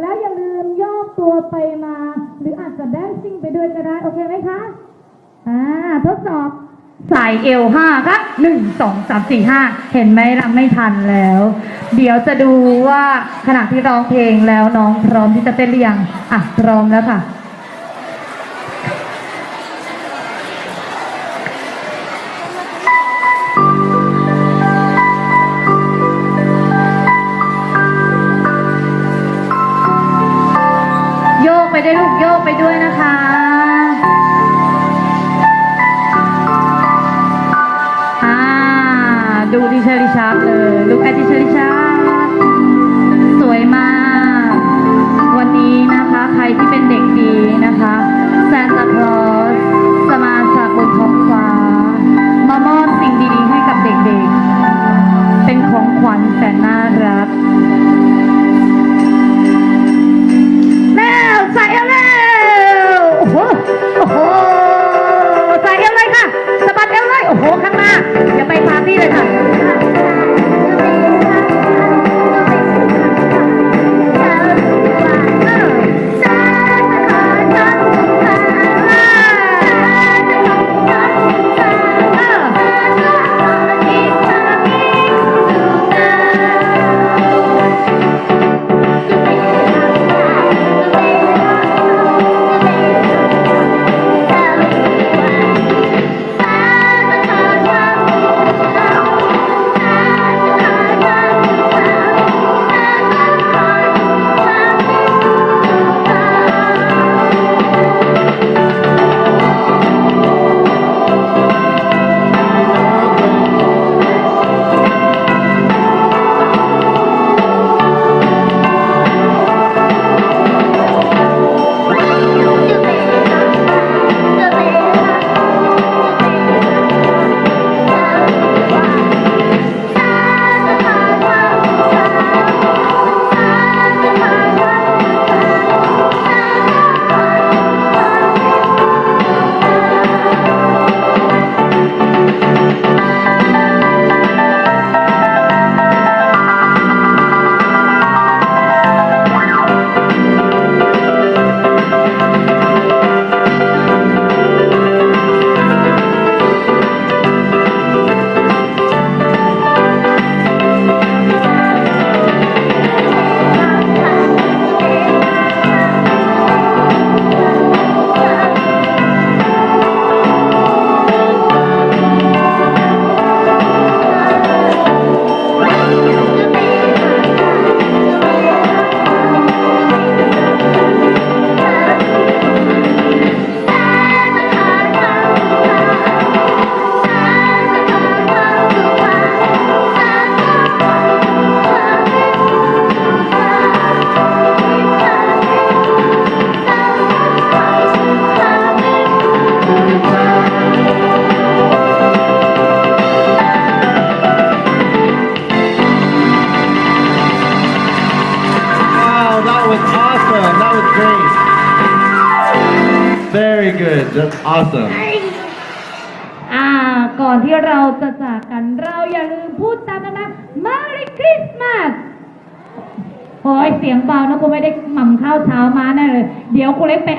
แล้วอย่าลืมโยกตัวไปมา หรืออาจจะแดนซิ่งไปด้วยก็ได้ โอเคไหมคะ อ่า ทดสอบสายเอวห้าครับหนึ่งสองสามสี่ห้าเห็นไหมรำไม่ทันแล้ว เดี๋ยวจะดูว่าขณะที่ร้องเพลงแล้วน้องพร้อมที่จะเต้นหรือยัง อะ พร้อมแล้วค่ะ ด้วยลูกโยกไปด้วยนะคะอ่าดูดิเชอริชาร์เลย ลูกแอดดิเชอริชาร์สวยมาก วันนี้นะคะใครที่เป็นเด็กดีนะคะแซนตาคลอสจะมาจากบนท้องฟ้ามามอบสิ่งดีๆให้กับเด็กๆ เป็นของขวัญแสนน่ารัก Very good. That's awesome. อ่าก่อนที่เราจะจากกันเราอย่าลืมพูดตามกันนะ Merry Christmas โอ้ยเสียงเบานะกูไม่ได้หม่ำข้าวเช้ามาแน่เลย เดี๋ยวกูเล็กไป